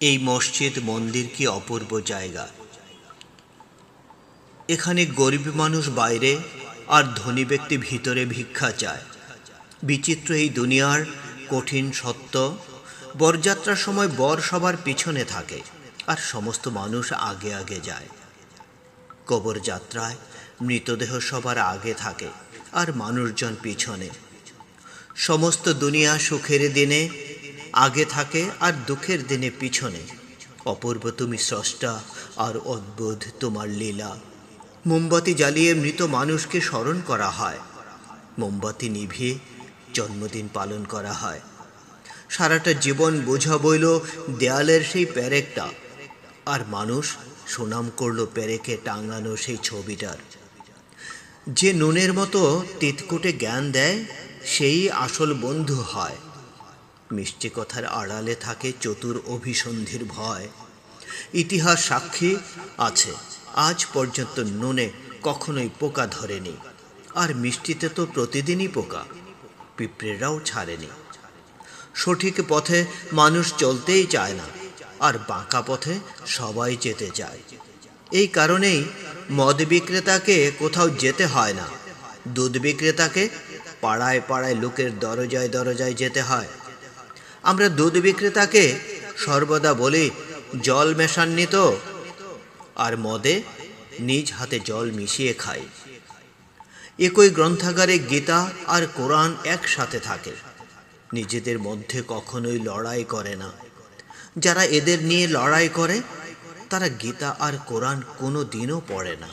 এই মসজিদ মন্দির কি অপূর্ব জায়গা? এখানে গরিব মানুষ বাইরে আর ধনী ব্যক্তি ভিতরে ভিক্ষা চায়। বিচিত্র এই দুনিয়ার কঠিন সত্য, বরযাত্রার সময় বর সবার পিছনে থাকে আর সমস্ত মানুষ আগে আগে যায়। কবর যাত্রায় মৃতদেহ সবার আগে থাকে আর মানুষজন পিছনে। সমস্ত দুনিয়া সুখের দিনে আগে থাকে আর দুঃখের দিনে পিছনে। অপূর্ব তুমি স্রষ্টা, আর অদ্ভুত তোমার লীলা। মোমবাতি জ্বালিয়ে মৃত মানুষকে স্মরণ করা হয়। মোমবাতি নিভিয়ে জন্মদিন পালন করা হয়। সারাটা জীবন বোঝা বইল দেয়ালের সেই প্যারেকটা আর মানুষ সুনাম করল প্যারেকে টাঙানো সেই ছবিটার। যে নুনের মতো তিতকুটে জ্ঞান দেয়, সেই আসল বন্ধু হয়। মিষ্টি কথার আড়ালে থাকে চতুর অভিসন্ধির ভয়। ইতিহাস সাক্ষী আছে, আজ পর্যন্ত নুনে কখনোই পোকা ধরেনি। আর মিষ্টিতে তো প্রতিদিনই পোকা, পিঁপড়েরাও ছাড়েনি। সঠিক পথে মানুষ চলতেই চায় না, আর বাঁকা পথে সবাই যেতে চায়। এই কারণেই মদ বিক্রেতাকে কোথাও যেতে হয় না, দুধ বিক্রেতাকে পাড়ায় পাড়ায় লোকের দরজায় দরজায় যেতে হয়। আমরা দুধ বিক্রেতাকে সর্বদা বলি, জল মেশাননি তো। আর মদে নিজ হাতে জল মিশিয়ে খাই একই গ্রন্থাগারে গীতা আর কোরআন একসাথে থাকে। নিজেদের মধ্যে কখনোই লড়াই করে না। যারা এদের নিয়ে লড়াই করে, তারা গীতা আর কোরআন কোনো দিনও পড়ে না।